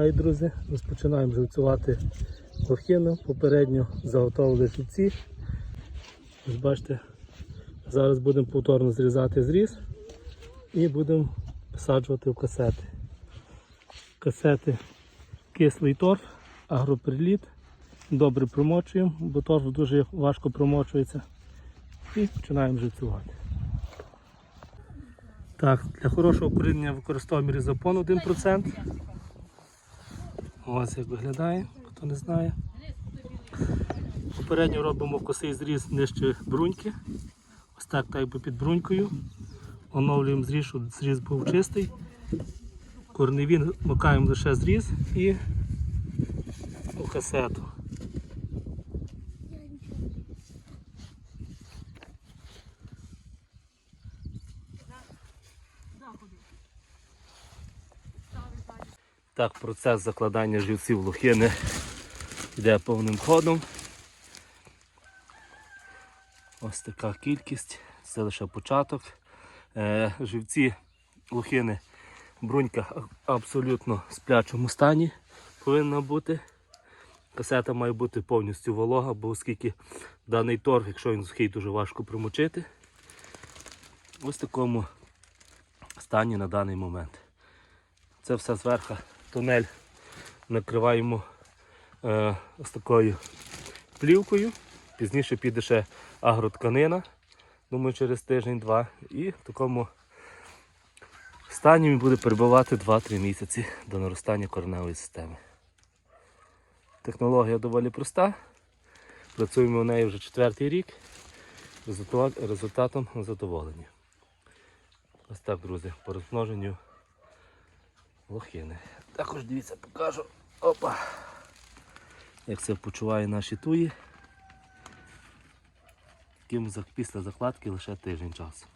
Так, друзі, розпочинаємо живцювати лохину. Попередньо заготовили живці. Ось бачите, зараз будемо повторно зрізати зріз і будемо посаджувати в касети. Касети кислий торф, агроприліт. Добре промочуємо, бо торф дуже важко промочується. І починаємо живцювати. Так, для хорошого коріння використовуємо різопон 1%. Ось як виглядає, хто не знає. Попередньо робимо косий зріз нижче бруньки. Ось так, так якби під брунькою. Оновлюємо зріз, щоб зріз був чистий. Корневін макаємо лише зріз і у касету. Так, процес закладання живців лохини йде повним ходом. Ось така кількість, це лише початок. Е, живці лохини, брунька абсолютно в сплячому стані повинна бути. Касета має бути повністю волога, бо оскільки даний торг, якщо він сухий, дуже важко промочити. Ось такому стані на даний момент. Це все зверху тунель накриваємо е, ось такою плівкою. Пізніше піде ще агротканина, думаю, через тиждень-два. І в такому стані він буде перебувати 2-3 місяці до наростання кореневої системи. Технологія доволі проста. Працюємо в неї вже четвертий рік. Результат- Результатом задоволені. Ось так, друзі, по розмноженню лохини. Також дивіться, покажу. Опа! Як це почуває наші туї. Таким після закладки лише тиждень часу.